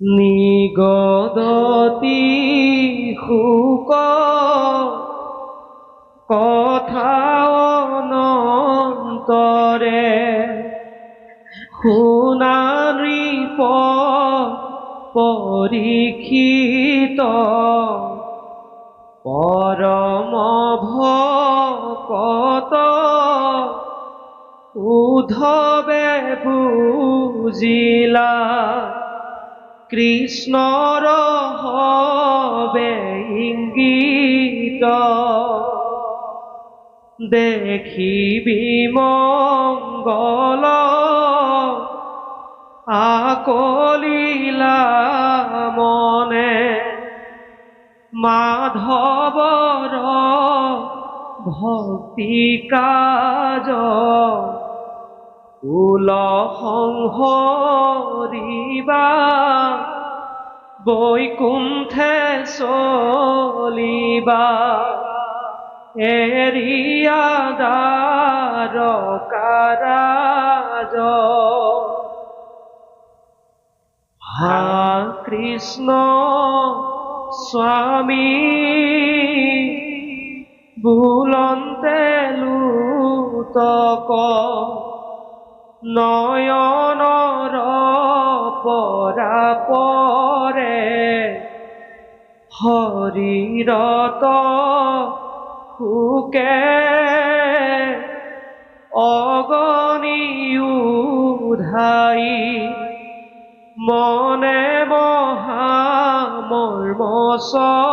নিগদতি শুক কথা অনন্তৰে শুনাৰী প পৰীক্ষিত পৰম ভকত উধবে বুজিলা কৃষ্ণৰ হবে ইংগিত দেখিবি মংগল আকলিলা মনে। মাধৱৰ ভক্তি কাজ কুল সংহৰিবা বৈকুণ্ঠে চলিবা। এৰিয়া দাৰ হা কৃষ্ণ স্বামী বুলন্তে লুতক। নয়নৰ পৰা পৰে শৰীৰত সুকে অগণি উধাই মনে মহা মৰ্মচৰে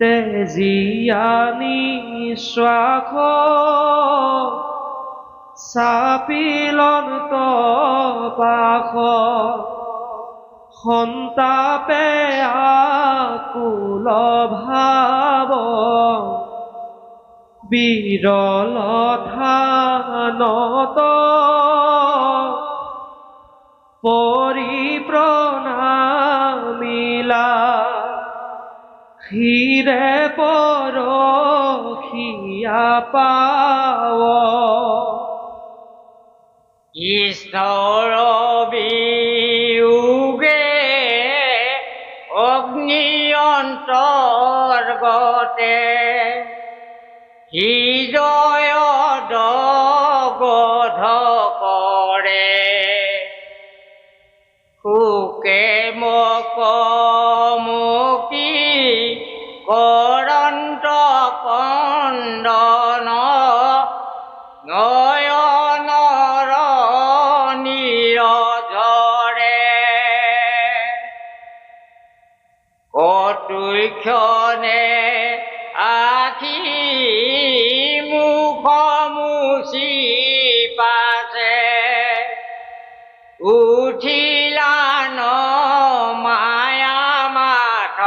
তেজিয়ানি শ্বাস চাপিলন্ত পাশ সন্তাপে আকুল ভাৱ বিৰল থানত পৰিপ্ৰণামিলা ক্ষীৰে পৰখিয়া পাৱ। ঈশ্বৰ উগে অগ্নি অন্তর্গতে হৃদয় কটুক্ষণে আখি মুখ মুচি পাছে উঠিলান মায়া মাথ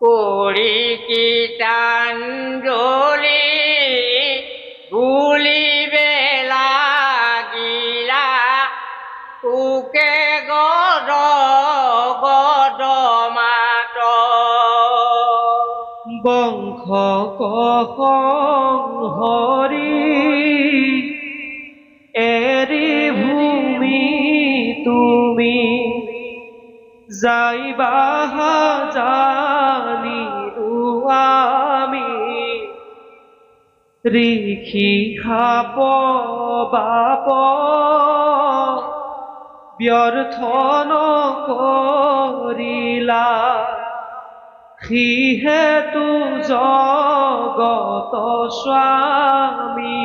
কৰি কীৰ্তাঞ্জলি বংশ হৰি এৰি ভূমি তুমি যাইবা জানিলো আমি ঋষি খাপ বাপ ব্যৰ্থ নকৰিলা সিহেতু জগত স্বামী।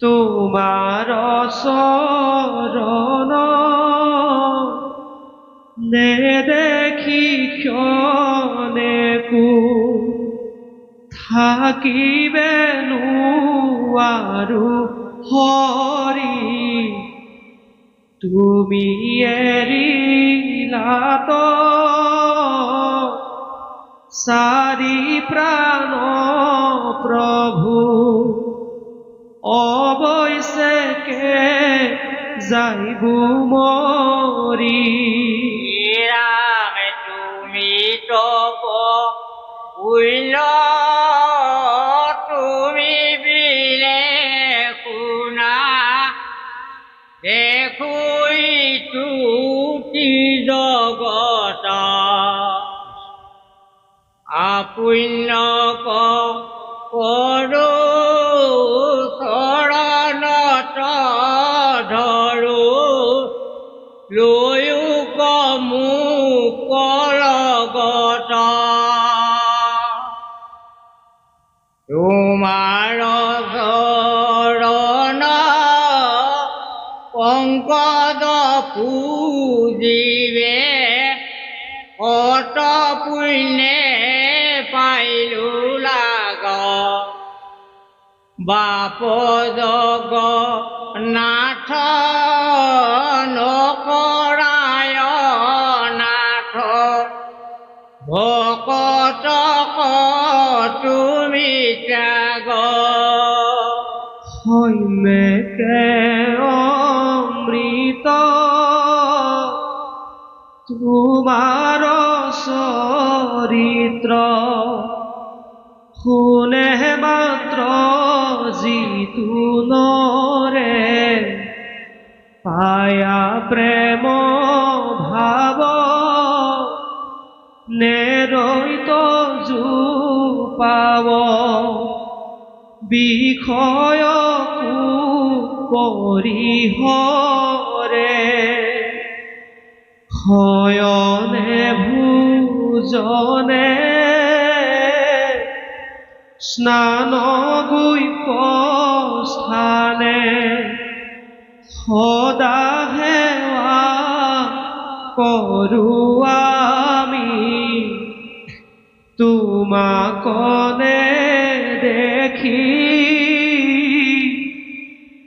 তোমাৰ চৰণ নেদেখি ক্ষণেকো থাকিবে নোৱাৰো হৰি তুমি এৰিলাত চাৰি প্ৰাণ প্ৰভু অৱশ্যে যাইব মৰি রাম তুমি তপ উইল আপুণ্য কৰো চৰণত ধৰো লৈও কমু কলগত তোমাৰ চৰণ পংকজ পূজিবে কত পুণ্যে পাইলো লাগ বাপ জগ নাথ নকৰায় নাথ। ভকত তুমি ত্যাগ। হৈমেকে অমৃত তোমাৰ চৰিত্ৰ শুনে মাত্ৰ যিটো নৰে পায়া প্ৰেম ভাৱ নেৰৈত জোপাৱ বিষয়কো পৰিহৰে শয়নে ভোজনে স্নান গুপ্য স্থানে সদা সেৱা কৰো আমি। তোমাকনে দেখি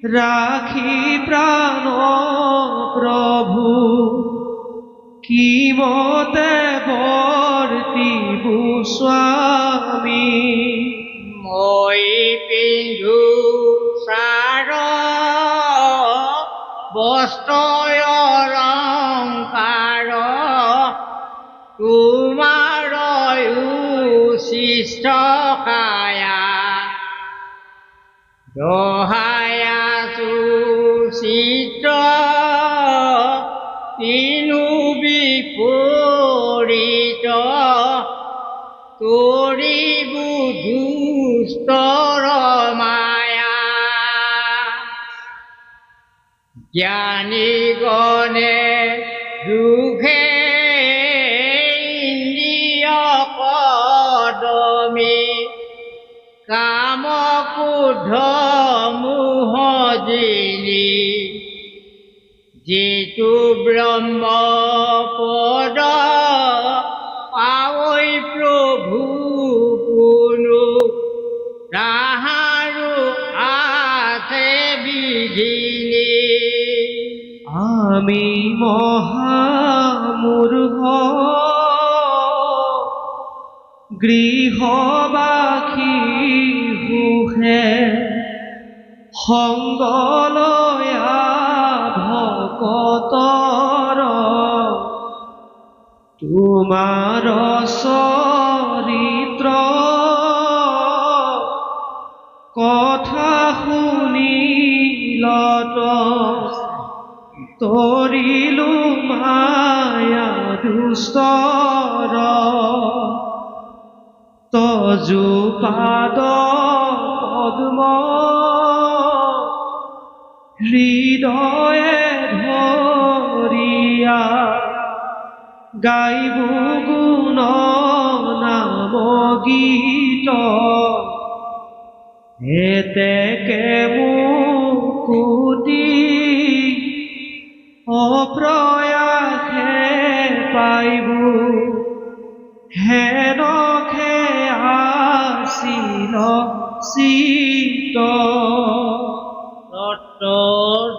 রাখি প্রাণ কি মতে বর্তিব স্বামী? মই পিন্ধু চাৰ বস্ত্ৰ অলংকাৰ। তোমাৰ উচিষ্ট খায়া জ্ঞানী গণে দুখে কদমী কাম ক্ৰোধ মোহ জিনি যিটো ব্ৰহ্ম পদ মহামূৰ্খ গৃহবাসী সুখে সংগলয়া ভকতৰ তোমাৰ চৰিত্ৰ কথা শুনিলত তৰিলো মায়া দুষ্টৰ তজু পাদ পদ্ম। হৃদয়ে ধৰিয়া গাইব গুণ নাম গীত। এতেকে মুকুতি অপ্ৰয়াসে পাইব। আছিল চিত সত্ৰ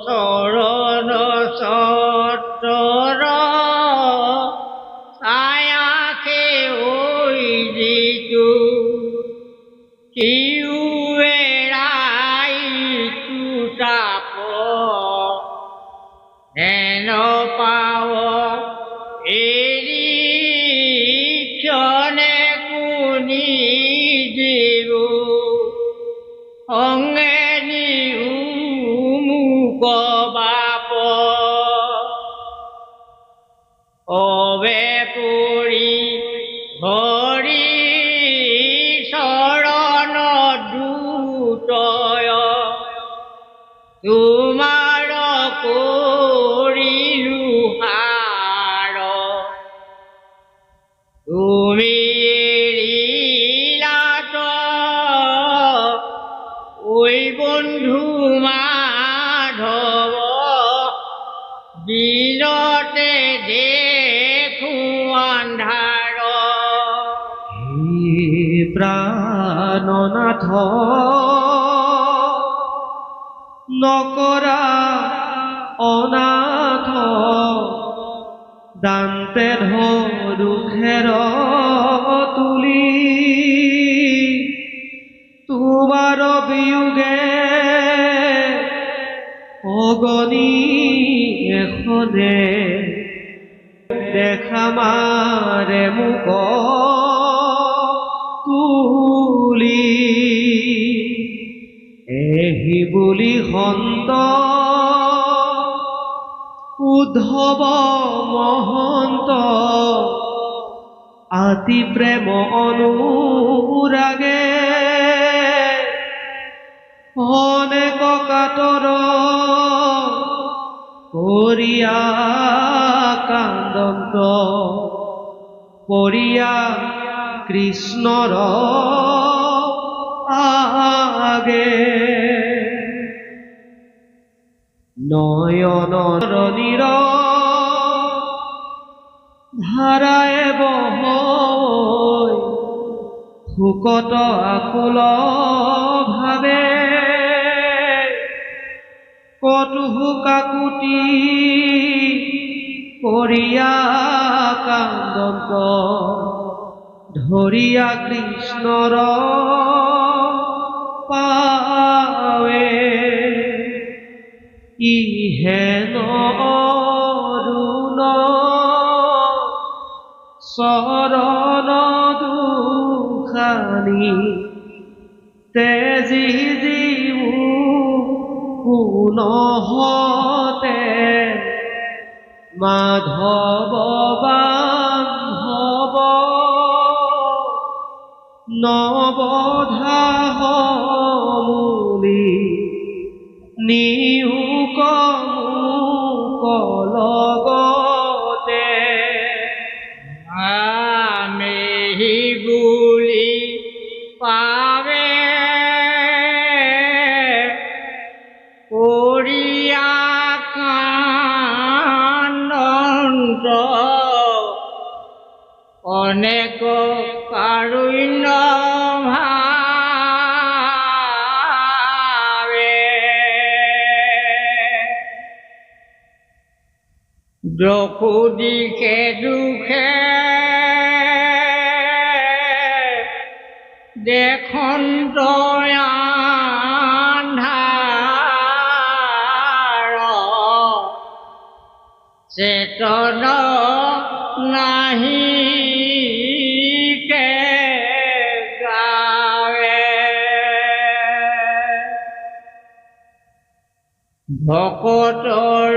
চৰণ সত্ৰৰ ছায়াকে ওই যিটো কৰিলো সাৰ তুমি এৰিলাত ঐ বন্ধু মাধৱ দিনতে দেখো আন্ধাৰ হে নকৰা অনাথ। দান্তে ধৰু খেৰ তুলি। তোমাৰ বিয়োগে অগণি এখনে। দেখা মাৰে মুখ তুলি। বুলি সন্ত উদ্ধৱ মহন্ত। আতি প্ৰেম অনুৰাগে অনেক কাতৰ কৰিয়া কান্দন্ত। কৰিয়া কৃষ্ণৰ আগে। নয়নৰ নীৰ ধাৰায়ে বহ শুকত আকুল ভাৱে কটুহু কাকুতি কৰিয়া কান্দন্ত ধৰিয়া কৃষ্ণৰ পাৱে ইহেন অৰুণ চৰণ দুখানি তেজি জীও পুনহতে মাধৱ বান্ধৱ নৱধাহ মুলি নিয়োগ লগতে দিশে দুখে দেখন দয়ান্ধাৰ চেতন নাহি ভকতৰ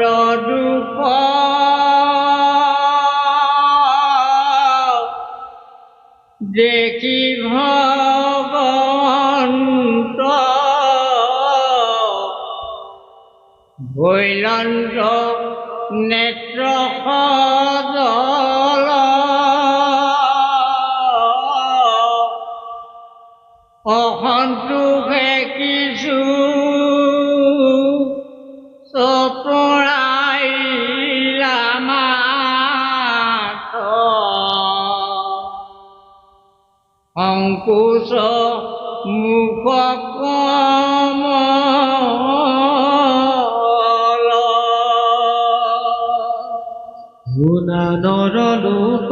দেখি ভগৱন্ত ভৈলন্ত নেত্ৰ গুণানৰ লোক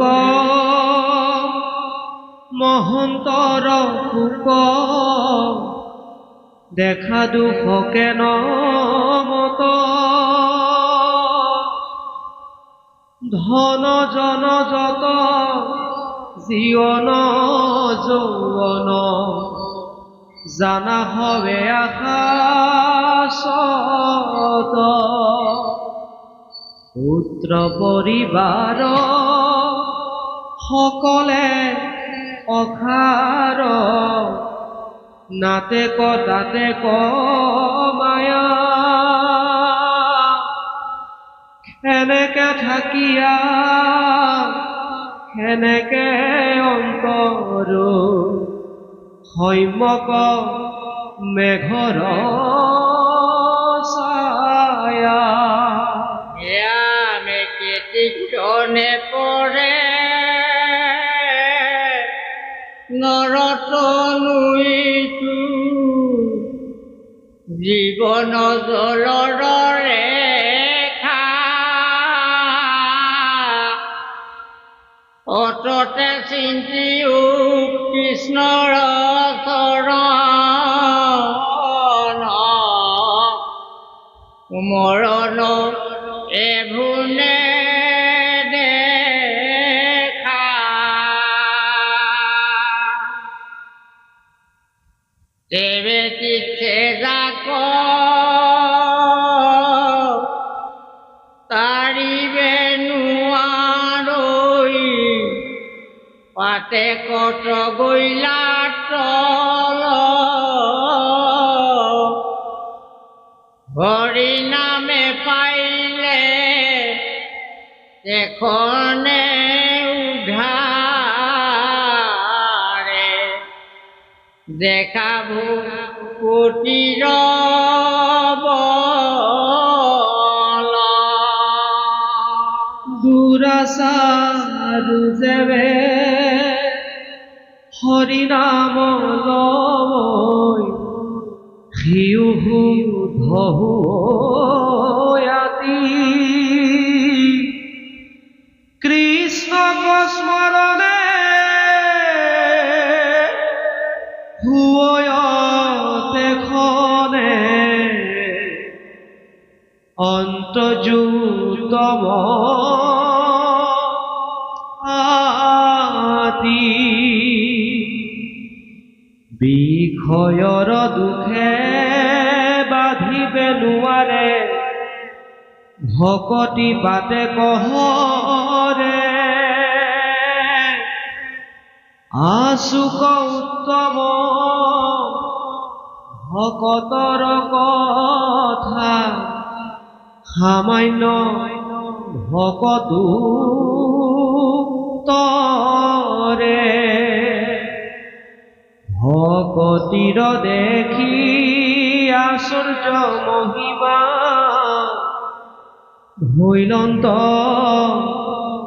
মহন্তৰ শোক দেখা দুখকে নমত ধন জন যত, জীবন যৌৱন জানা হবে আশা পুত্ৰ পৰিবাৰ সকলে অখাৰ নাতে ক ক, মায়া। এনেকে থাকিয়া সেনেকে অন্তৰ সৈমক মেঘৰ ছায়া। কীৰ্তনে পৰে নৰতনুইটো জীৱন জলৰ অততে চিন্তি কৃষ্ণৰ চৰণ মৰণ পাতে কত গইলা তল হরি নামে পাইলে দেখনে উধারে। দেখাবো কোটির বল। দুরাসারু যেবে হরিনাম সিউহু ধহু কৃষ্ণ স্মৰণে হুয়তে খনে অন্তযুতম বিষয়ৰ দুখে বাধিবে নোৱাৰে ভকতি পাতে কহৰে আচুক উত্তম ভকতৰ কথা সামান্য ভকতো তৰে ভকতিৰ দেখি আশ্চৰ্য মহিমা। ভৈলন্ত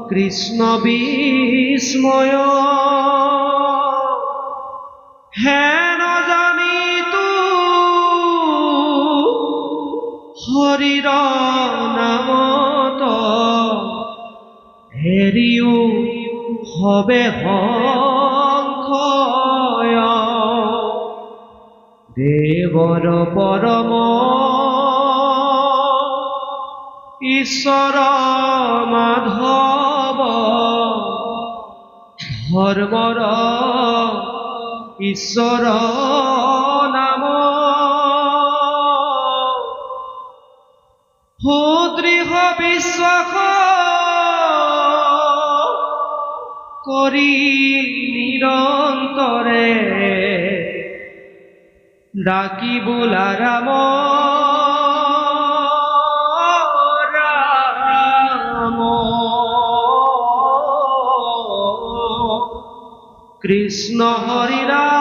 কৃষ্ণ বিস্ময়। হেন জানিতো হৰিৰ নামত হেৰিও হবে সংশয় দেৱৰ পৰম ঈশ্বৰ মাধৱ ধৰ্মৰ ঈশ্বৰ নাম। সুদৃঢ় বিশ্বাস কৰি নিৰন্তৰে ডাকি বোলা ৰাম ৰাম কৃষ্ণ ৰাম